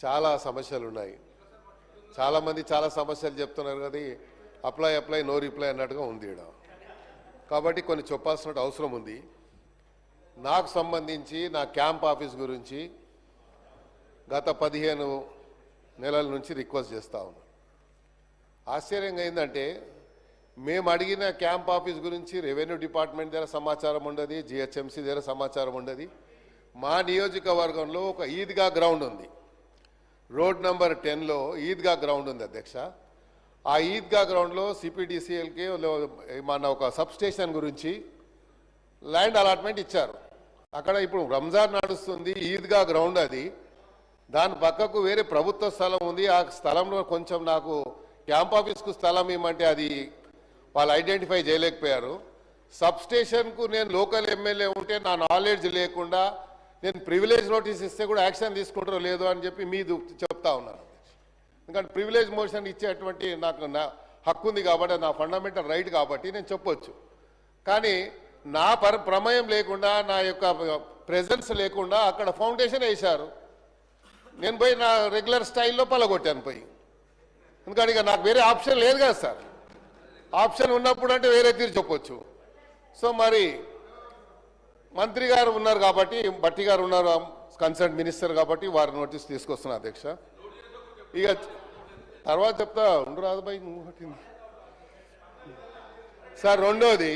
చాలా సమస్యలు ఉన్నాయి చాలామంది చాలా సమస్యలు చెప్తున్నారు కదా అప్లై అప్లై నో రిప్లై అన్నట్టుగా ఉంది ఇక్కడ కాబట్టి కొన్ని చెప్పాల్సిన అవసరం ఉంది. నాకు సంబంధించి నా క్యాంప్ ఆఫీస్ గురించి గత పదిహేను నెలల నుంచి రిక్వెస్ట్ చేస్తా ఉన్నాను ఆశ్చర్యంగా ఏంటంటే మేము అడిగిన క్యాంప్ ఆఫీస్ గురించి రెవెన్యూ డిపార్ట్మెంట్ దగ్గర సమాచారం ఉండదు జిహెచ్ఎంసీ దగ్గర సమాచారం ఉండదు. మా నియోజకవర్గంలో ఒక ఈద్గా గ్రౌండ్ ఉంది. రోడ్ నంబర్ టెన్లో ఈద్గా గ్రౌండ్ ఉంది అధ్యక్ష. ఆ ఈద్గా గ్రౌండ్లో సిపిడిసిఎల్కి మన ఒక సబ్ స్టేషన్ గురించి ల్యాండ్ అలాట్మెంట్ ఇచ్చారు. అక్కడ ఇప్పుడు రంజాన్ నడుస్తుంది ఈద్గా గ్రౌండ్ అది. దాని పక్కకు వేరే ప్రభుత్వ స్థలం ఉంది. ఆ స్థలంలో కొంచెం నాకు క్యాంప్ ఆఫీస్కు స్థలం ఇవ్వమంటే అది వాళ్ళు ఐడెంటిఫై చేయలేకపోయారు. సబ్ స్టేషన్కు నేను లోకల్ ఎమ్మెల్యే ఉంటే నా నాలెడ్జ్ లేకుండా నేను ప్రివిలేజ్ నోటీస్ ఇస్తే కూడా యాక్షన్ తీసుకుంటారో లేదో అని చెప్పి మీది చెప్తా ఉన్నాను ఎందుకంటే ప్రివిలేజ్ మోషన్ ఇచ్చేటువంటి నాకు నా హక్కు ఉంది కాబట్టి నా ఫండమెంటల్ రైట్ కాబట్టి నేను చెప్పొచ్చు. కానీ నా పర ప్రమేయం లేకుండా నా యొక్క ప్రెజెన్స్ లేకుండా అక్కడ ఫౌండేషన్ వేశారు. నేను పోయి నా రెగ్యులర్ స్టైల్లో పలగొట్టాను పోయి. ఎందుకంటే ఇక నాకు వేరే ఆప్షన్ లేదు కదా సార్. ఆప్షన్ ఉన్నప్పుడు అంటే వేరే తీరు చెప్పొచ్చు. సో మరి మంత్రి గారు ఉన్నారు కాబట్టి భట్టి గారు ఉన్నారు కన్సర్న్ మినిస్టర్ కాబట్టి వారి నోటీస్ తీసుకొస్తున్నా అధ్యక్ష. ఇక తర్వాత చెప్తా ఉండు రాదు బాయ్ సార్ రెండోది